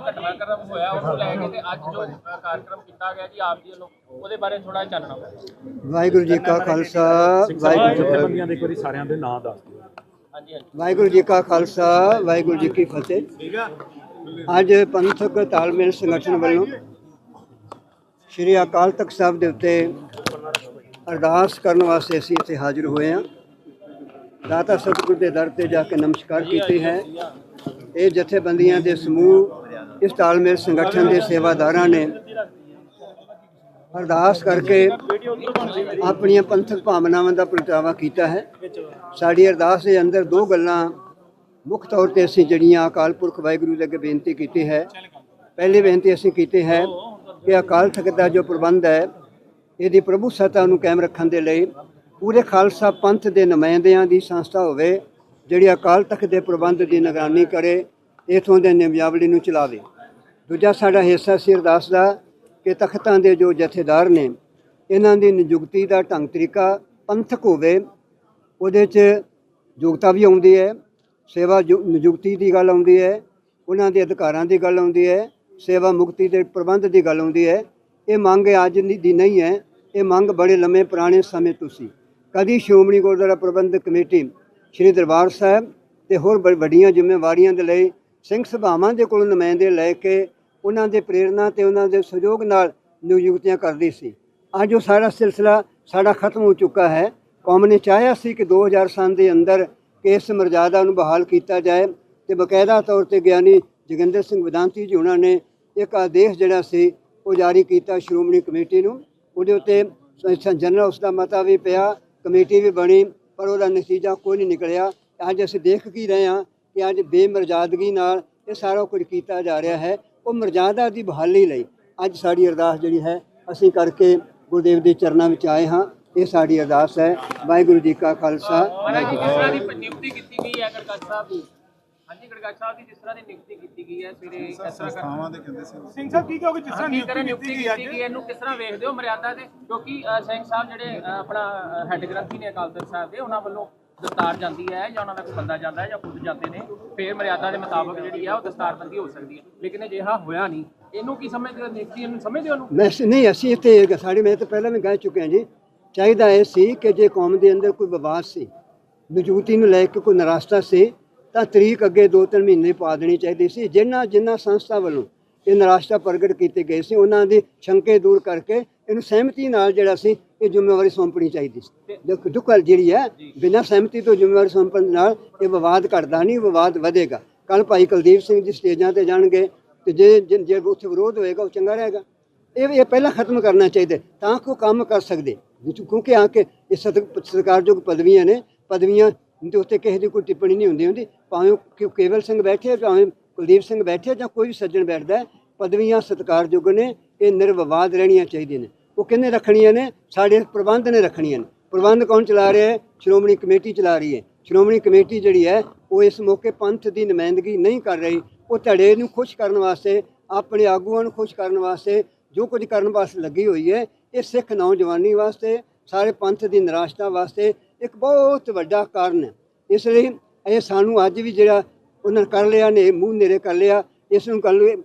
ਘਟਨਾਕ੍ਰਮ ਹੋਇਆ ਉਹਨੂੰ ਲੈ ਕੇ ਤੇ ਅੱਜ ਜੋ ਅ, ਕਾਰਜਕ੍ਰਮ ਕੀਤਾ ਗਿਆ ਜੀ ਆਪ ਜੀ ਵੱਲੋਂ ਉਹਦੇ ਬਾਰੇ ਥੋੜਾ ਚਾਨਣਾ ਪਾਓ ਵਾਹਿਗੁਰੂ ਜੀ ਕਾ ਖਾਲਸਾ ਵਾਹਿਗੁਰੂ ਜੀ ਕੀ ਫਤਿਹ। ਜਥੇਬੰਦੀਆਂ ਦੇ ਇੱਕ ਵਾਰੀ ਸਾਰਿਆਂ ਦੇ ਨਾਂ ਦੱਸ ਦਿਓ। ਹਾਂਜੀ ਹਾਂਜੀ। ਵਾਹਿਗੁਰੂ ਜੀ ਕਾ ਖਾਲਸਾ ਵਾਹਿਗੁਰੂ ਜੀ ਕੀ ਫਤਿਹ। ਅੱਜ ਪੰਥਕ ਤਾਲਮੇਲ ਸੰਗਠਨ ਵੱਲੋਂ ਸ਼੍ਰੀ ਅਕਾਲ ਤਖਤ ਸਾਹਿਬ ਦੇ ਉੱਤੇ ਅਰਦਾਸ ਕਰਨ ਵਾਸਤੇ ਅਸੀਂ ਇੱਥੇ ਹਾਜ਼ਰ ਹੋਏ ਹਾਂ। ਦਾਤਾ ਸਤਿਗੁਰ ਦੇ ਦਰ ਤੇ ਜਾ ਕੇ ਨਮਸਕਾਰ ਕੀਤੀ ਹੈ। ਇਹ ਜਥੇਬੰਦੀਆਂ ਦੇ ਸਮੂਹ ਇਸ ਤਾਲਮੇਲ ਸੰਗਠਨ ਦੇ ਸੇਵਾਦਾਰਾਂ ਨੇ ਅਰਦਾਸ ਕਰਕੇ ਆਪਣੀਆਂ ਪੰਥਕ ਭਾਵਨਾਵਾਂ ਦਾ ਪ੍ਰਗਟਾਵਾ ਕੀਤਾ ਹੈ। ਸਾਡੀ ਅਰਦਾਸ ਦੇ ਅੰਦਰ ਦੋ ਗੱਲਾਂ ਮੁੱਖ ਤੌਰ ਤੇ ਅਸੀਂ ਜਿਹੜੀਆਂ ਅਕਾਲ ਪੁਰਖ ਵਾਹਿਗੁਰੂ ਦੇ ਅੱਗੇ ਬੇਨਤੀ ਕੀਤੀ ਹੈ। ਪਹਿਲੀ ਬੇਨਤੀ ਅਸੀਂ ਕੀਤੀ ਹੈ ਕਿ ਅਕਾਲ ਤਖਤ ਦਾ ਜੋ ਪ੍ਰਬੰਧ ਹੈ, ਇਹਦੀ ਪ੍ਰਭੂ ਸੱਤਾ ਨੂੰ ਕਾਇਮ ਰੱਖਣ ਦੇ ਲਈ ਪੂਰੇ ਖਾਲਸਾ ਪੰਥ ਦੇ ਨੁਮਾਇੰਦਿਆਂ ਦੀ ਸੰਸਥਾ ਹੋਵੇ, ਜਿਹੜੀ ਅਕਾਲ ਤਖਤ ਦੇ ਪ੍ਰਬੰਧ ਦੀ ਨਿਗਰਾਨੀ ਕਰੇ, ਇਥੋਂ ਦੇ ਨਿਯਮਾਵਲੀ ਨੂੰ ਚਲਾਵੇ ਦੂਜਾ ਸਾਡਾ ਹਿੱਸਾ ਸੀ ਅਰਦਾਸ ਦਾ ਕਿ ਤਖਤਾਂ ਦੇ ਜੋ ਜਥੇਦਾਰ ਨੇ, ਇਹਨਾਂ ਦੀ ਨਿਯੁਕਤੀ ਦਾ ਢੰਗ ਤਰੀਕਾ ਪੰਥਕ ਹੋਵੇ, ਉਹਦੇ 'ਚ ਯੋਗਤਾ ਵੀ ਆਉਂਦੀ ਹੈ, ਸੇਵਾ ਜੋ- ਨਿਯੁਕਤੀ ਦੀ ਗੱਲ ਆਉਂਦੀ ਹੈ, ਉਹਨਾਂ ਦੇ ਅਧਿਕਾਰਾਂ ਦੀ ਗੱਲ ਆਉਂਦੀ ਹੈ, ਸੇਵਾ ਮੁਕਤੀ ਦੇ ਪ੍ਰਬੰਧ ਦੀ ਗੱਲ ਆਉਂਦੀ ਹੈ। ਇਹ ਮੰਗ ਅੱਜ ਦੀ ਨਹੀਂ ਹੈ, ਇਹ ਮੰਗ ਬੜੇ ਲੰਮੇ ਪੁਰਾਣੇ ਸਮੇਂ ਤੋਂ ਸੀ। ਕਦੀ ਸ਼੍ਰੋਮਣੀ ਗੁਰਦੁਆਰਾ ਪ੍ਰਬੰਧਕ ਕਮੇਟੀ ਸ੍ਰੀ ਦਰਬਾਰ ਸਾਹਿਬ ਤੇ ਹੋਰ ਬ- ਵੱਡੀਆਂ ਜ਼ਿੰਮੇਵਾਰੀਆਂ ਦੇ ਲਈ, ਸਿੰਘ ਸਭਾਵਾਂ ਦੇ ਕੋਲ ਨੁਮਾਇੰਦੇ ਲੈ ਕੇ ਉਹਨਾਂ ਦੇ ਪ੍ਰੇਰਣਾ ਤੇ ਉਹਨਾਂ ਦੇ ਸਹਿਯੋਗ ਨਾਲ ਨਿਯੁਕਤੀਆਂ ਕਰਦੀ ਸੀ। ਅੱਜ ਉਹ ਸਾਰਾ ਸਿਲਸਿਲਾ ਸਾਡਾ ਖਤਮ ਹੋ ਚੁੱਕਾ ਹੈ। ਕੌਮ ਨੇ ਚਾਹਿਆ ਸੀ ਕਿ 2000 ਸਾਲ ਦੇ ਅੰਦਰ ਇਸ ਮਰਜ਼ਾਦਾ ਨੂੰ ਬਹਾਲ ਕੀਤਾ ਜਾਏ ਤੇ ਬਕਾਇਦਾ ਤੌਰ ਤੇ ਗਿਆਨੀ ਜੋਗਿੰਦਰ ਸਿੰਘ ਵਿਦਾਂਤੀ ਜੀ ਉਹਨਾਂ ਨੇ ਇੱਕ ਆਦੇਸ਼ ਜਿਹੜਾ ਸੀ ਉਹ ਜਾਰੀ ਕੀਤਾ ਸ਼੍ਰੋਮਣੀ ਕਮੇਟੀ ਨੂੰ। ਉਹਦੇ ਉੱਤੇ ਜਨਰਲ ਉਸ ਦਾ ਮਤਾ ਵੀ ਪਿਆ, ਕਮੇਟੀ ਵੀ ਬਣੀ, ਪਰ ਉਹਦਾ ਨਤੀਜਾ ਕੋਈ ਨਹੀਂ ਨਿਕਲਿਆ। ਅੱਜ ਅਸੀਂ ਦੇਖ ਕੀ ਰਹੇ ਹਾਂ ਕਿ ਅੱਜ ਬੇਮਰਜ਼ਾਦਗੀ ਨਾਲ ਇਹ ਸਾਰਾ ਕੁਝ ਕੀਤਾ ਜਾ ਰਿਹਾ ਹੈ। ਉਹ ਮਰਜ਼ਾਦਾ ਦੀ ਬਹਾਲੀ ਲਈ ਅੱਜ ਸਾਡੀ ਅਰਦਾਸ ਜਿਹੜੀ ਹੈ ਅਸੀਂ ਕਰਕੇ ਗੁਰਦੇਵ ਦੇ ਚਰਨਾਂ ਵਿੱਚ ਆਏ ਹਾਂ। ਇਹ ਸਾਡੀ ਅਰਦਾਸ ਹੈ। ਵਾਹਿਗੁਰੂ ਜੀ ਕਾ ਖਾਲਸਾ। ਮਹਾਰਾਜ ਜੀ ਜਿਸ ਤਰ੍ਹਾਂ ਦੀ ਨਿਯੁਕਤੀ ਕੀਤੀ ਗਈ ਹੈ ਗੜਗੜ ਸਾਹਿਬ ਦੀ। ਹਾਂਜੀ ਗੜਗੜ ਸਾਹਿਬ ਦੀ ਜਿਸ ਤਰ੍ਹਾਂ ਦੀ ਨਿਯੁਕਤੀ ਕੀਤੀ ਗਈ ਹੈ ਸਵੇਰੇ ਇਸ ਤਰ੍ਹਾਂ ਕਰ ਸਿੰਘ ਸਾਹਿਬ ਕੀ ਕਹੋਗੇ ਜਿਸ ਤਰ੍ਹਾਂ ਨਿਯੁਕਤੀ ਕੀਤੀ ਗਈ ਹੈ, ਇਹਨੂੰ ਕਿਸ ਤਰ੍ਹਾਂ ਵੇਖਦੇ ਹੋ ਮਰਿਆਦਾ ਦੇ? ਕਿਉਂਕਿ ਸਿੰਘ ਸਾਹਿਬ ਜਿਹੜੇ ਆਪਣਾ ਹੈੱਡ ਗ੍ਰੰਥੀ ਨੇ ਅਕਾਲ ਤਖਤ ਸਾਹਿਬ ਦੇ ਉਹਨਾਂ ਵੱਲੋਂ ਦਸਤਾਰ ਜਾਂਦੀ ਹੈ ਜਾਂ ਉਹਨਾਂ ਦਾ ਕੋਈ ਬੰਦਾ ਜਾਂਦਾ ਹੈ ਜਾਂ ਖੁਦ ਜਾਂਦੇ ਨੇ, ਫੇਰ ਮਰਿਆਦਾ ਦੇ ਮੁਤਾਬਕ ਜਿਹੜੀ ਹੈ ਉਹ ਦਸਤਾਰਬੰਦੀ ਹੋ ਸਕਦੀ ਹੈ। ਲੇਕਿਨ ਅਜਿਹਾ ਹੋਇਆ ਨਹੀਂ। ਇਹਨੂੰ ਕੀ ਸਮਝਦੇ ਹੋ? ਨਿਯੁਕਤੀ ਇਹਨੂੰ ਸਮਝਦੇ ਹੋ ਇਹਨੂੰ? ਮੈਂ ਨਹੀਂ, ਅਸੀਂ ਇੱਥੇ ਸਾਡੀ ਮੈਂ ਤਾਂ ਪਹਿਲਾਂ ਵੀ ਕਹਿ ਚੁੱਕੇ ਹਾਂ ਜੀ। ਚਾਹੀਦਾ ਇਹ ਸੀ ਕਿ ਜੇ ਕੌਮ ਦੇ ਅੰਦਰ ਕੋਈ ਵਿਵਾਦ ਸੀ ਨਜੂਤੀ ਨੂੰ ਲੈ ਕੇ ਕੋਈ ਨਰਾਸਤਾ ਸੀ, ਤਾਂ ਤਰੀਕ ਅੱਗੇ 2-3 ਮਹੀਨੇ ਪਾ ਦੇਣੀ ਚਾਹੀਦੀ ਸੀ। ਜਿਨ੍ਹਾਂ ਜਿਨ੍ਹਾਂ ਸੰਸਥਾ ਵੱਲੋਂ ਇਹ ਨਰਾਸਤਾ ਪ੍ਰਗਟ ਕੀਤੇ ਗਏ ਸੀ, ਉਹਨਾਂ ਦੀ ਸ਼ੰਕੇ ਦੂਰ ਕਰਕੇ ਇਹਨੂੰ ਸਹਿਮਤੀ ਨਾਲ ਜਿਹੜਾ ਸੀ ਇਹ ਜ਼ਿੰਮੇਵਾਰੀ ਸੌਂਪਣੀ ਚਾਹੀਦੀ ਸੀ। ਦੇਖੋ ਦੁੱਖ ਜਿਹੜੀ ਹੈ ਬਿਨਾਂ ਸਹਿਮਤੀ ਤੋਂ ਜ਼ਿੰਮੇਵਾਰੀ ਸੌਂਪਣ ਨਾਲ ਇਹ ਵਿਵਾਦ ਘਟਦਾ ਨਹੀਂ ਵਿਵਾਦ ਵਧੇਗਾ। ਕੱਲ ਭਾਈ ਕੁਲਦੀਪ ਸਿੰਘ ਜੀ ਸਟੇਜਾਂ ਤੇ ਜਾਣਗੇ ਤੇ ਜੇ ਜੇ- ਉੱਥੇ ਵਿਰੋਧ ਹੋਏਗਾ ਉਹ ਚੰਗਾ ਰਹੇਗਾ। ਇਹ ਇਹ ਪਹਿਲਾਂ ਖਤਮ ਕਰਨਾ ਚਾਹੀਦਾ ਤਾਂ ਕਿ ਉਹ ਕੰਮ ਕਰ ਸਕਦੇ। ਕਿਉਂਕਿ ਆ ਕੇ ਇਹ ਸਤਿਕਾਰਯੋਗ ਪਦਵੀਆਂ ਨੇ ਪਦਵੀਆਂ ਦੇ ਉੱਤੇ ਕਿਸੇ ਦੀ ਕੋਈ ਟਿੱਪਣੀ ਨਹੀਂ ਹੁੰਦੀ ਹੁੰਦੀ। ਭਾਵੇਂ ਕੇ- ਕੇਵਲ ਸਿੰਘ ਬੈਠੇ ਭਾਵੇਂ ਕੁਲਦੀਪ ਸਿੰਘ ਬੈਠੇ ਜਾਂ ਕੋਈ ਵੀ ਸੱਜਣ ਬੈਠਦਾ ਪਦਵੀਆਂ ਸਤਿਕਾਰਯੋਗ ਨੇ ਇਹ ਨਿਰਵਿਵਾਦ ਰਹਿਣੀਆਂ ਚਾਹੀਦੀਆਂ ਨੇ। ਉਹ ਕਿੰਨੇ ਰੱਖਣੀਆਂ ਨੇ? ਸਾਡੇ ਪ੍ਰਬੰਧ ਨੇ ਰੱਖਣੀਆਂ ਨੇ। ਪ੍ਰਬੰਧ ਕੌਣ ਚਲਾ ਰਿਹਾ ਹੈ? ਸ਼੍ਰੋਮਣੀ ਕਮੇਟੀ ਚਲਾ ਰਹੀ ਹੈ। ਸ਼੍ਰੋਮਣੀ ਕਮੇਟੀ ਜਿਹੜੀ ਹੈ, ਉਹ ਇਸ ਮੌਕੇ ਪੰਥ ਦੀ ਨੁਮਾਇੰਦਗੀ ਨਹੀਂ ਕਰ ਰਹੀ। ਉਹ ਧੜੇ ਨੂੰ ਖੁਸ਼ ਕਰਨ ਵਾਸਤੇ, ਆਪਣੇ ਆਗੂਆਂ ਨੂੰ ਖੁਸ਼ ਕਰਨ ਵਾਸਤੇ ਜੋ ਕੁਝ ਕਰਨ ਵਾਸਤੇ ਲੱਗੀ ਹੋਈ ਹੈ, ਇਹ ਸਿੱਖ ਨੌਜਵਾਨੀ ਵਾਸਤੇ, ਸਾਰੇ ਪੰਥ ਦੀ ਨਿਰਾਸ਼ਤਾ ਵਾਸਤੇ ਇੱਕ ਬਹੁਤ ਵੱਡਾ ਕਾਰਨ ਹੈ। ਇਸ ਲਈ ਇਹ ਸਾਨੂੰ ਅੱਜ ਵੀ ਜਿਹੜਾ ਉਹਨਾਂ ਨੇ ਕਰ ਲਿਆ ਨੇ, ਮੂੰਹ ਨੇੜੇ ਕਰ ਲਿਆ, ਇਸ ਨੂੰ ਕੱਲ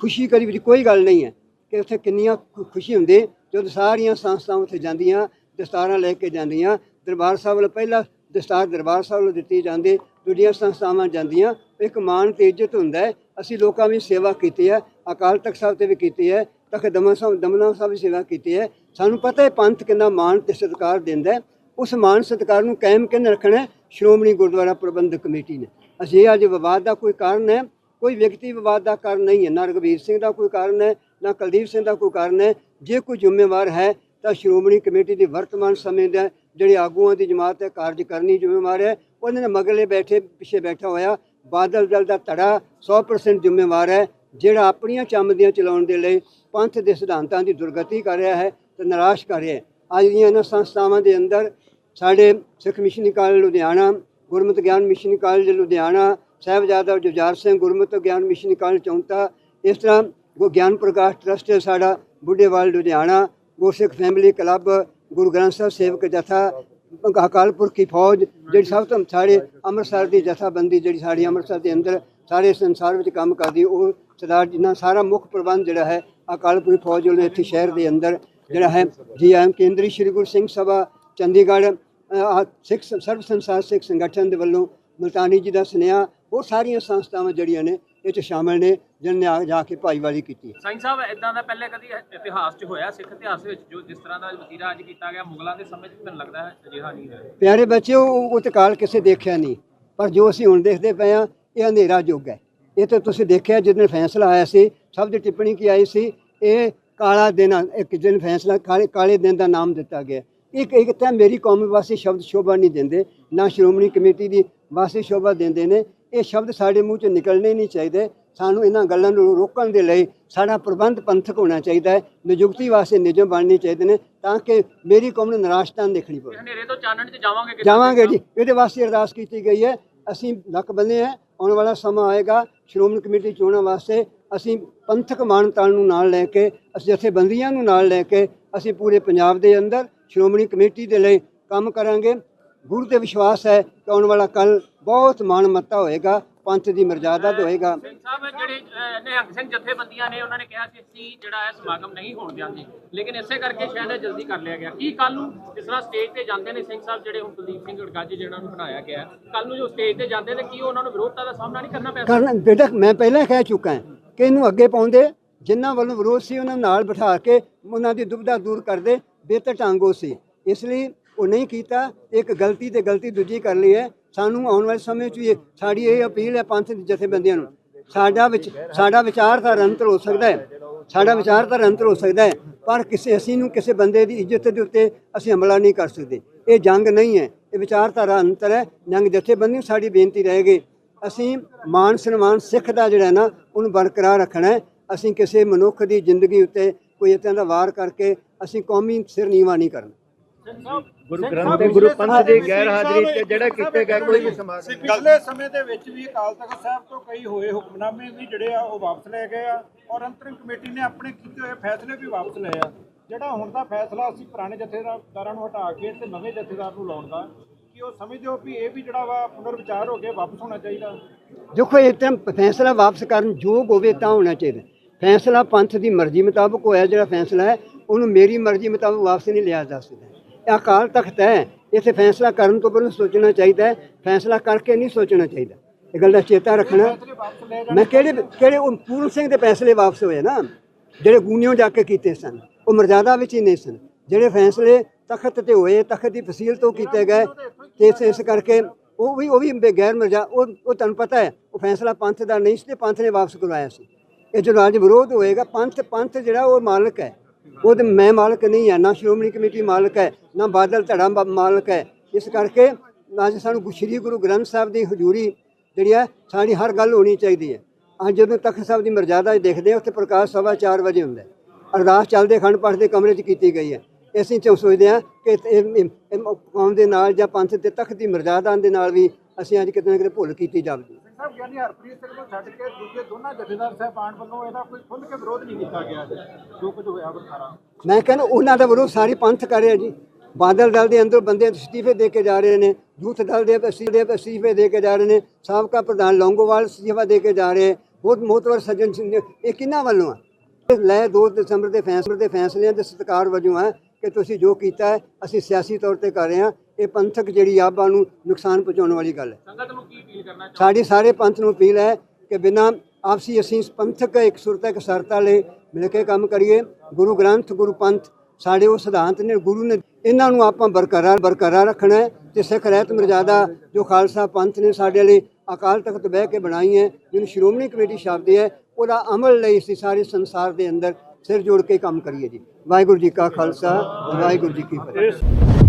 ਖੁਸ਼ੀ ਕਰੀ ਵਿੱਚ ਕੋਈ ਗੱਲ ਨਹੀਂ ਹੈ ਕਿ ਉੱਥੇ ਕਿੰਨੀਆਂ ਖੁਸ਼ੀ ਹੁੰਦੀ ਜਦੋਂ ਸਾਰੀਆਂ ਸੰਸਥਾਵਾਂ ਉੱਥੇ ਜਾਂਦੀਆਂ, ਦਸਤਾਰਾਂ ਲੈ ਕੇ ਜਾਂਦੀਆਂ, ਦਰਬਾਰ ਸਾਹਿਬ ਵੱਲੋਂ ਪਹਿਲਾ ਦਸਤਾਰ ਦਰਬਾਰ ਸਾਹਿਬ ਵੱਲੋਂ ਦਿੱਤੀ ਜਾਂਦੀ ਦੂਜੀਆਂ ਸੰਸਥਾਵਾਂ ਜਾਂਦੀਆਂ, ਇੱਕ ਮਾਣ ਤੇ ਇੱਜ਼ਤ ਹੁੰਦਾ ਹੈ। ਅਸੀਂ ਲੋਕਾਂ ਦੀ ਸੇਵਾ ਕੀਤੀ ਹੈ, ਅਕਾਲ ਤਖਤ ਸਾਹਿਬ ਤੇ ਵੀ ਕੀਤੀ ਹੈ, ਤਖਤ ਦਮਨ ਸਾਹਿਬ, ਦਮਨਾ ਸਾਹਿਬ ਵੀ ਸੇਵਾ ਕੀਤੀ ਹੈ। ਸਾਨੂੰ ਪਤਾ ਹੈ ਪੰਥ ਕਿੰਨਾ ਮਾਣ ਤੇ ਸਤਿਕਾਰ ਦਿੰਦਾ ਉਸ ਮਾਣ ਸਤਿਕਾਰ ਨੂੰ ਕਾਇਮ ਕਿੰਨੇ ਰੱਖਣਾ ਸ਼੍ਰੋਮਣੀ ਗੁਰਦੁਆਰਾ ਪ੍ਰਬੰਧਕ ਕਮੇਟੀ ਨੇ। ਅਸੀਂ ਅੱਜ ਵਿਵਾਦ ਦਾ ਕੋਈ ਕਾਰਨ ਹੈ? ਕੋਈ ਵਿਅਕਤੀ ਵਿਵਾਦ ਦਾ ਕਾਰਨ ਨਹੀਂ ਹੈ। ਨਾ ਰਘਵੀਰ ਸਿੰਘ ਦਾ ਕੋਈ ਕਾਰਨ ਹੈ? ਨਾ ਕੁਲਦੀਪ ਸਿੰਘ ਦਾ ਕੋਈ ਕਾਰਨ ਹੈ। ਜੇ ਕੋਈ ਜ਼ਿੰਮੇਵਾਰ ਹੈ, ਤਾਂ ਸ਼੍ਰੋਮਣੀ ਕਮੇਟੀ ਦੀ ਵਰਤਮਾਨ ਸਮੇਂ ਦਾ ਜਿਹੜੇ ਆਗੂਆਂ ਦੀ ਜਮਾਤ ਹੈ, ਕਾਰਜ ਕਰਨੀ ਜ਼ਿੰਮੇਵਾਰ ਹੈ। ਉਹਨਾਂ ਨੇ ਮਗਲੇ ਬੈਠੇ, ਪਿੱਛੇ ਬੈਠਾ ਹੋਇਆ, ਬਾਦਲ ਦਲ ਦਾ ਧੜਾ 100% ਜ਼ਿੰਮੇਵਾਰ ਹੈ, ਜਿਹੜਾ ਆਪਣੀਆਂ ਚਮਦੀਆਂ ਚਲਾਉਣ ਦੇ ਲਈ ਪੰਥ ਦੇ ਸਿਧਾਂਤਾਂ ਦੀ ਦੁਰਗਤੀ ਕਰ ਰਿਹਾ ਹੈ ਤੇ ਨਿਰਾਸ਼ ਕਰ ਰਿਹਾ ਹੈ। ਅੱਜ ਦੀਆਂ ਇਹਨਾਂ ਸੰਸਥਾਵਾਂ ਦੇ ਅੰਦਰ ਸਾਡੇ Sikh mission college Ludhiana, Gurmat Gyan mission college Ludhiana, Sahibzada Jujhar Singh Gurmat Gyan mission college Chaunta, ਇਸ ਤਰ੍ਹਾਂ ਗੁਰੂ ਗਿਆਨ ਪ੍ਰਕਾਸ਼ ਟਰਸਟ ਹੈ ਸਾਡਾ ਬੁੱਢੇਵਾਲ ਲੁਧਿਆਣਾ ਗੁਰਸਿੱਖ ਫੈਮਿਲੀ ਕਲੱਬ, ਗੁਰੂ ਗ੍ਰੰਥ ਸਾਹਿਬ ਸੇਵਕ ਜਥਾ, ਅਕਾਲ ਪੁਰਖ ਫੌਜ, ਜਿਹੜੀ ਸਭ ਤੋਂ ਸਾਡੇ ਅੰਮ੍ਰਿਤਸਰ ਦੀ ਜਥਾਬੰਦੀ, ਜਿਹੜੀ ਸਾਡੀ ਅੰਮ੍ਰਿਤਸਰ ਦੇ ਅੰਦਰ ਸਾਰੇ ਸੰਸਾਰ ਵਿੱਚ ਕੰਮ ਕਰਦੀ, ਉਹ ਸਰਦਾਰ ਜਿੰਨਾ ਸਾਰਾ ਮੁੱਖ ਪ੍ਰਬੰਧ ਜਿਹੜਾ ਹੈ ਅਕਾਲਪੁਰਖ ਫੌਜ ਵੱਲੋਂ ਇੱਥੇ ਸ਼ਹਿਰ ਦੇ ਅੰਦਰ ਜਿਹੜਾ ਹੈ ਜੀ ਐਮ ਕੇਂਦਰੀ ਸ਼੍ਰੀ ਗੁਰੂ ਸਿੰਘ ਸਭਾ, ਚੰਡੀਗੜ੍ਹ ਸਿੱਖ ਸਰਬ ਸੰਸਾਰ ਸਿੱਖ ਸੰਗਠਨ ਦੇ ਵੱਲੋਂ ਮਲਤਾਨੀ ਜੀ ਦਾ ਸੁਨੇਹਾ ਉਹ ਸਾਰੀਆਂ ਸੰਸਥਾਵਾਂ ਜਿਹੜੀਆਂ ਨੇ, ਇਹ ਚ ਸ਼ਾਮਲ ਨੇ। ਜਿਨ੍ਹਾਂ ਨੇ ਆ ਜਾ ਕੇ ਭਾਈਵਾਲੀ ਕੀਤੀ। ਸਿੰਘ ਸਾਹਿਬ ਇਦਾਂ ਦਾ ਪਹਿਲੇ ਕਦੀ ਇਤਿਹਾਸ 'ਚ ਹੋਇਆ ਸਿੱਖ ਇਤਿਹਾਸ ਵਿੱਚ ਜੋ ਜਿਸ ਤਰ੍ਹਾਂ ਦਾ ਵਤੀਰਾ ਅੱਜ ਕੀਤਾ ਗਿਆ ਮੁਗਲਾਂ ਦੇ ਸਮੇਂ 'ਚ ਮੈਨੂੰ ਲੱਗਦਾ ਹੈ ਅਜਿਹਾ ਨਹੀਂ ਹੈ ਪਿਆਰੇ ਬੱਚਿਓ ਉਹ ਤੇ ਕਾਲ ਕਿਸੇ ਦੇਖਿਆ ਨਹੀਂ ਪਰ ਜੋ ਅਸੀਂ ਹੁਣ ਦੇਖਦੇ ਪਏ ਆ ਇਹ ਹਨੇਰਾ ਯੁੱਗ ਹੈ। ਇਹ ਤਾਂ ਤੁਸੀਂ ਦੇਖਿਆ ਜਦੋਂ ਫੈਸਲਾ ਆਇਆ ਸੀ ਸਭ ਦੀ ਟਿੱਪਣੀ ਕੀ ਆਈ ਸੀ ਇਹ ਕਾਲਾ ਦਿਨ ਇੱਕ ਦਿਨ ਫੈਸਲਾ ਕਾਲੇ ਕਾਲੇ ਦਿਨ ਦਾ ਨਾਮ ਦਿੱਤਾ ਗਿਆ। ਇੱਕ ਇੱਕ ਤਾਂ ਮੇਰੀ ਕੌਮ ਵਾਸਤੇ ਸ਼ਬਦ ਸ਼ੋਭਾ ਨਹੀਂ ਦਿੰਦੇ ਨਾ ਸ਼੍ਰੋਮਣੀ ਕਮੇਟੀ ਦੀ ਵਾਸਤੇ ਸ਼ੋਭਾ ਦਿੰਦੇ ਨੇ ਇਹ ਸ਼ਬਦ ਸਾਡੇ ਮੂੰਹ ਚੋਂ ਨਿਕਲਣੇ ਨਹੀਂ ਚਾਹੀਦੇ। ਸਾਨੂੰ ਇਹਨਾਂ ਗੱਲਾਂ ਨੂੰ ਰੋਕਣ ਦੇ ਲਈ ਸਾਡਾ ਪ੍ਰਬੰਧ ਪੰਥਕ ਹੋਣਾ ਚਾਹੀਦਾ ਹੈ ਨਿਯੁਕਤੀ ਵਾਸਤੇ ਨਿਯਮ ਬਣਨੇ ਚਾਹੀਦੇ ਨੇ ਤਾਂ ਕਿ ਮੇਰੀ ਕੌਮ ਨੂੰ ਨਿਰਾਸ਼ਤਾ ਦੇਖਣੀ ਪਵੇ। ਹਨੇਰੇ ਤੋਂ ਚਾਨਣ 'ਚ ਜਾਵਾਂਗੇ? ਜਾਵਾਂਗੇ ਜੀ। ਇਹਦੇ ਵਾਸਤੇ ਅਰਦਾਸ ਕੀਤੀ ਗਈ ਹੈ। ਅਸੀਂ ਲੱਕ ਬੰਨੇ ਹੈ। ਆਉਣ ਵਾਲਾ ਸਮਾਂ ਆਏਗਾ। ਸ਼੍ਰੋਮਣੀ ਕਮੇਟੀ ਚੋਣਾਂ ਵਾਸਤੇ ਅਸੀਂ ਪੰਥਕ ਮਾਨਤਾ ਨੂੰ ਨਾਲ ਲੈ ਕੇ ਅਸੀਂ ਜਥੇਬੰਦੀਆਂ ਨੂੰ ਨਾਲ ਲੈ ਕੇ ਅਸੀਂ ਪੂਰੇ ਪੰਜਾਬ ਦੇ ਅੰਦਰ ਸ਼੍ਰੋਮਣੀ ਕਮੇਟੀ ਦੇ ਲਈ ਕੰਮ ਕਰਾਂਗੇ। ਗੁਰੂ ਤੇ ਵਿਸ਼ਵਾਸ ਹੈ ਕਿ ਆਉਣ ਵਾਲਾ ਕੱਲ ਬਹੁਤ ਮਾਣ ਮੱਤਾ ਹੋਏਗਾ। ਪੰਥ ਦੀ ਮਰਜ਼ਾਦਾ ਹੋਏਗਾ। ਸਿੰਘ ਸਾਹਿਬ ਜਿਹੜੇ ਅਹ, ਨਿਹੰਗ ਸਿੰਘ ਜਥੇਬੰਦੀਆਂ ਨੇ ਉਹਨਾਂ ਨੇ ਕਿਹਾ ਕਿ ਅਸੀਂ ਜਿਹੜਾ ਹੈ ਸਮਾਗਮ ਨਹੀਂ ਹੋਣ ਦਿਆਂਗੇ। ਲੇਕਿਨ ਇਸੇ ਕਰਕੇ ਸ਼ਾਇਦ ਇਹ ਜਲਦੀ ਕਰ ਲਿਆ ਗਿਆ। ਕੀ ਕੱਲ ਨੂੰ ਜਿਸ ਤਰ੍ਹਾਂ ਸਟੇਜ ਤੇ ਜਾਂਦੇ ਨੇ ਸਿੰਘ ਸਾਹਿਬ ਜਿਹੜੇ ਹੁਣ ਕੁਲਦੀਪ ਸਿੰਘ ਗੜਗਾਜੀ ਜਿਹਨਾਂ ਨੂੰ ਬਣਾਇਆ ਗਿਆ ਕੱਲ ਨੂੰ ਜੋ ਸਟੇਜ ਤੇ ਜਾਂਦੇ ਨੇ ਕੀ ਉਹਨਾਂ ਨੂੰ ਵਿਰੋਧਤਾ ਦਾ ਸਾਹਮਣਾ ਨਹੀਂ ਕਰਨਾ ਪੈ ਸਕਦਾ ਕਰਨ ਬੇਟਾ ਮੈਂ ਪਹਿਲਾਂ ਕਹਿ ਚੁੱਕਾ ਕਿ ਇਹਨੂੰ ਅੱਗੇ ਪਾਉਂਦੇ ਜਿਨ੍ਹਾਂ ਵੱਲੋਂ ਵਿਰੋਧ ਸੀ ਉਹਨਾਂ ਨਾਲ ਬਿਠਾ ਕੇ ਉਹਨਾਂ ਦੀ ਦੁਬਿਧਾ ਦੂਰ ਕਰਦੇ ਬਿਹਤਰ ਢੰਗੋ ਸੀ। ਇਸ ਲਈ ਉਹ ਨਹੀਂ ਕੀਤਾ ਇੱਕ ਗਲਤੀ ਤੇ ਗਲਤੀ ਦੂਜੀ ਕਰ ਲਈ ਹੈ। ਸਾਨੂੰ ਆਉਣ ਵਾਲੇ ਸਮੇਂ 'ਚ ਵੀ ਇਹ- ਸਾਡੀ ਇਹ ਅਪੀਲ ਹੈ ਪੰਥ ਜਥੇਬੰਦੀਆਂ ਨੂੰ, ਸਾਡਾ ਵਿੱਚ, ਸਾਡਾ ਵਿਚਾਰਧਾਰਾ ਅੰਤਰ ਹੋ ਸਕਦਾ ਹੈ, ਸਾਡਾ ਵਿਚਾਰਧਾਰਾ ਅੰਤਰ ਹੋ ਸਕਦਾ ਹੈ, ਪਰ ਕਿਸੇ, ਅਸੀਂ ਨੂੰ ਕਿਸੇ ਬੰਦੇ ਦੀ ਇੱਜ਼ਤ ਦੇ ਉੱਤੇ ਅਸੀਂ ਹਮਲਾ ਨਹੀਂ ਕਰ ਸਕਦੇ। ਇਹ ਜੰਗ ਨਹੀਂ ਹੈ, ਇਹ ਵਿਚਾਰਧਾਰਾ ਅੰਤਰ ਹੈ, ਜੰਗ ਜਥੇਬੰਦੀ ਨੂੰ ਸਾਡੀ ਬੇਨਤੀ ਰਹੇਗੀ ਅਸੀਂ ਮਾਨ ਸਨਮਾਨ ਸਿੱਖ ਦਾ ਜਿਹੜਾ ਨਾ, ਉਹਨੂੰ ਬਰਕਰਾਰ ਰੱਖਣਾ ਅਸੀਂ ਕਿਸੇ ਮਨੁੱਖ ਦੀ ਜ਼ਿੰਦਗੀ ਉੱਤੇ ਕੋਈ ਇਦਾਂ ਦਾ ਵਾਰ ਕਰਕੇ ਅਸੀਂ ਕੌਮੀ ਸਿਰ ਨੀਵਾ ਨਹੀਂ ਕਰਨਾ। ਗੁਰੂ ਗ੍ਰੰਥ ਤੇ ਗੁਰੂ ਪੰਥ ਦੀ ਗੈਰ ਹਾਜ਼ਰੀ ਤੇ ਜਿਹੜਾ ਕੀਤੇ ਗਏ ਕੋਈ ਵੀ ਸਮਾਗਮ ਪਿਛਲੇ ਸਮੇਂ ਦੇ ਵਿੱਚ ਵੀ ਅਕਾਲ ਤਖਤ ਸਾਹਿਬ ਤੋਂ ਕਈ ਹੋਏ ਹੁਕਮਨਾਮੇ ਵੀ ਜਿਹੜੇ ਆ ਉਹ ਵਾਪਸ ਲਏ ਗਏ ਆ ਔਰ ਅੰਤਰਿਮ ਕਮੇਟੀ ਨੇ ਆਪਣੇ ਕੀਤੇ ਹੋਏ ਫੈਸਲੇ ਵੀ ਵਾਪਸ ਲਏ ਆ। ਜਿਹੜਾ ਹੁਣ ਦਾ ਫੈਸਲਾ ਅਸੀਂ ਪੁਰਾਣੇ ਜਥੇਦਾਰਾਂ ਨੂੰ ਹਟਾ ਕੇ ਤੇ ਨਵੇਂ ਜਥੇਦਾਰ ਨੂੰ ਲਾਉਣ ਦਾ ਕੀ ਉਹ ਸਮਝਦੇ ਹੋ ਵੀ ਇਹ ਵੀ ਜਿਹੜਾ ਵਾ ਪੁਨਰ ਵਿਚਾਰ ਹੋ ਕੇ ਵਾਪਸ ਹੋਣਾ ਚਾਹੀਦਾ। ਦੇਖੋ ਇਹ ਤਾਂ ਫੈਸਲਾ ਵਾਪਸ ਕਰਨ ਯੋਗ ਹੋਵੇ ਤਾਂ ਹੋਣਾ ਚਾਹੀਦਾ। ਫੈਸਲਾ ਪੰਥ ਦੀ ਮਰਜ਼ੀ ਮੁਤਾਬਕ ਹੋਇਆ ਜਿਹੜਾ ਫੈਸਲਾ ਹੈ ਉਹਨੂੰ ਮੇਰੀ ਮਰਜ਼ੀ ਮੁਤਾਬਕ ਵਾਪਸ ਨਹੀਂ ਲਿਆ ਜਾ ਸਕਦਾ। ਅਕਾਲ ਤਖਤ ਹੈ। ਇੱਥੇ ਫੈਸਲਾ ਕਰਨ ਤੋਂ ਪਹਿਲਾਂ ਸੋਚਣਾ ਚਾਹੀਦਾ ਹੈ। ਫੈਸਲਾ ਕਰਕੇ ਨਹੀਂ ਸੋਚਣਾ ਚਾਹੀਦਾ। ਇਹ ਗੱਲ ਦਾ ਚੇਤਾ ਰੱਖਣਾ। ਮੈਂ ਕਿਹੜੇ ਕਿਹੜੇ ਉਹ ਪੂਰਨ ਸਿੰਘ ਦੇ ਫੈਸਲੇ ਵਾਪਸ ਹੋਏ ਨਾ, ਜਿਹੜੇ ਗੂਨਿਓ ਜਾ ਕੇ ਕੀਤੇ ਸਨ, ਉਹ ਮਰਜ਼ਾਦਾ ਵਿੱਚ ਹੀ ਨਹੀਂ ਸਨ। ਜਿਹੜੇ ਫੈਸਲੇ ਤਖਤ ਤੇ ਹੋਏ, ਤਖਤ ਦੀ ਫਸੀਲ ਤੋਂ ਕੀਤੇ ਗਏ, ਤੇ ਇਸ- ਇਸ ਕਰਕੇ ਉਹ ਵੀ ਉਹ ਵੀ ਬਗੈਰ ਮਰਜ਼ਾ, ਉਹ ਉਹ ਤੁਹਾਨੂੰ ਪਤਾ ਹੈ, ਉਹ ਫੈਸਲਾ ਪੰਥ ਦਾ ਨਹੀਂ ਸੀ ਤੇ ਪੰਥ ਨੇ ਵਾਪਸ ਕਰਵਾਇਆ ਸੀ। ਇਹ ਜਦੋਂ ਅੱਜ ਵਿਰੋਧ ਹੋਏਗਾ, ਪੰਥ ਪੰਥ ਜਿਹੜਾ ਉਹ ਮਾਲਕ ਹੈ। ਉਹ ਤੇ ਮੈਂ ਮਾਲਕ ਨਹੀਂ ਹਾਂ, ਨਾ ਸ਼੍ਰੋਮਣੀ ਕਮੇਟੀ ਮਾਲਕ ਹੈ, ਨਾ ਬਾਦਲ ਧੜਾ ਮਾਲਕ ਹੈ। ਇਸ ਕਰਕੇ ਅੱਜ ਸਾਨੂੰ ਸ੍ਰੀ ਗੁਰੂ ਗ੍ਰੰਥ ਸਾਹਿਬ ਦੀ ਹਜ਼ੂਰੀ ਜਿਹੜੀ ਹੈ, ਸਾਡੀ ਹਰ ਗੱਲ ਹੋਣੀ ਚਾਹੀਦੀ ਹੈ। ਅੱਜ ਜਦੋਂ ਤਖਤ ਸਾਹਿਬ ਦੀ ਮਰਜ਼ਾਦਾ 'ਚ ਦੇਖਦੇ ਹਾਂ, ਉੱਥੇ ਪ੍ਰਕਾਸ਼ ਸਭਾ 4 ਵਜੇ ਹੁੰਦਾ ਅਰਦਾਸ ਚੱਲਦੇ, ਖੰਡ ਪਾਠ ਦੇ ਕਮਰੇ 'ਚ ਕੀਤੀ ਗਈ ਹੈ। ਅਸੀਂ ਚੋਂ ਸੋਚਦੇ ਹਾਂ ਕਿ ਕੌਮ ਦੇ ਨਾਲ ਜਾਂ ਪੰਥ ਦੇ ਤਖਤ ਦੀ ਮਰਜ਼ਾਦਾ ਦੇ ਨਾਲ ਵੀ ਅਸੀਂ ਅੱਜ ਕਿਤੇ ਨਾ ਕਿਤੇ ਭੁੱਲ ਕੀਤੀ ਜਾਵੇ। ਸਾਹਿਬ ਗਿਆਨੀ ਹਰਪ੍ਰੀਤ ਸਿੰਘ ਨੂੰ ਛੱਡ ਕੇ ਦੂਜੇ ਦੋਨਾਂ ਜਥੇਦਾਰ ਸਾਹਿਬਾਨ ਵੱਲੋਂ ਇਹਦਾ ਕੋਈ ਖੁੱਲ੍ਹ ਕੇ ਵਿਰੋਧ ਨਹੀਂ ਕੀਤਾ ਗਿਆ ਜੋ ਕੁਝ ਹੋਇਆ ਵਰਤਾਰਾ ਮੈਂ ਕਹਿੰਦਾ ਉਹਨਾਂ ਦਾ ਵਿਰੋਧ ਸਾਰੀ ਪੰਥ ਕਰ ਰਿਹਾ ਜੀ। ਬਾਦਲ ਦਲ ਦੇ ਅੰਦਰ ਬੰਦੇ ਅਸਤੀਫੇ ਦੇ ਕੇ ਜਾ ਰਹੇ ਨੇ, ਯੂਥ ਦਲ ਦੇ ਅਸਤੀਫੇ ਦੇ ਅਸਤੀਫੇ ਦੇ ਕੇ ਜਾ ਰਹੇ ਨੇ, ਸਾਬਕਾ ਪ੍ਰਧਾਨ ਲੌਂਗੋਵਾਲ ਅਸਤੀਫਾ ਦੇ ਕੇ ਜਾ ਰਹੇ ਬਹੁਤ ਮੋਤਵਰ ਸੱਜਣ ਸਿੰਘ ਇਹ ਕਿਹਨਾਂ ਵੱਲੋਂ ਆ? ਲੈ 2 ਦਸੰਬਰ ਦੇ ਫੈਸਲੇ ਦੇ ਫੈਸਲਿਆਂ ਦੇ ਸਤਿਕਾਰ ਵਜੋਂ ਆ ਕਿ ਤੁਸੀਂ ਜੋ ਕੀਤਾ ਹੈ, ਅਸੀਂ ਸਿਆਸੀ ਤੌਰ ਤੇ ਕਰ ਰਹੇ ਹਾਂ। ਇਹ ਪੰਥਕ ਜਿਹੜੀ ਆਬਾਂ ਨੂੰ ਨੁਕਸਾਨ ਪਹੁੰਚਾਉਣ ਵਾਲੀ ਗੱਲ ਹੈ। ਸੰਗਤ ਨੂੰ ਕੀ ਅਪੀਲ ਕਰਨਾ ਸਾਡੀ ਸਾਰੇ ਪੰਥ ਨੂੰ ਅਪੀਲ ਹੈ ਕਿ ਬਿਨਾਂ ਆਪਸੀ ਅਸੀਂ ਪੰਥਕ ਇੱਕ ਸੁਰਤਾ ਇੱਕ ਸਰਤਾ ਲਈ ਮਿਲ ਕੇ ਕੰਮ ਕਰੀਏ। ਗੁਰੂ ਗ੍ਰੰਥ ਗੁਰੂ ਪੰਥ ਸਾਡੇ ਉਹ ਸਿਧਾਂਤ ਨੇ ਗੁਰੂ ਨੇ ਇਹਨਾਂ ਨੂੰ ਆਪਾਂ ਬਰਕਰਾਰ ਬਰਕਰਾਰ ਰੱਖਣਾ ਹੈ ਤੇ ਸਿੱਖ ਰਹਿਤ ਮਰਜ਼ਾਦਾ ਜੋ ਖਾਲਸਾ ਪੰਥ ਨੇ ਸਾਡੇ ਲਈ ਅਕਾਲ ਤਖਤ ਬਹਿ ਕੇ ਬਣਾਈ ਹੈ ਜਿਹਨੂੰ ਸ਼੍ਰੋਮਣੀ ਕਮੇਟੀ ਸ਼ਬਦ ਹੈ ਉਹਦਾ ਅਮਲ ਲਈ ਅਸੀਂ ਸਾਰੇ ਸੰਸਾਰ ਦੇ ਅੰਦਰ ਸਿਰ ਜੋੜ ਕੇ ਕੰਮ ਕਰੀਏ ਜੀ। ਵਾਹਿਗੁਰੂ ਜੀ ਕਾ ਖਾਲਸਾ ਵਾਹਿਗੁਰੂ ਜੀ ਕੀ ਫਤਿਹ।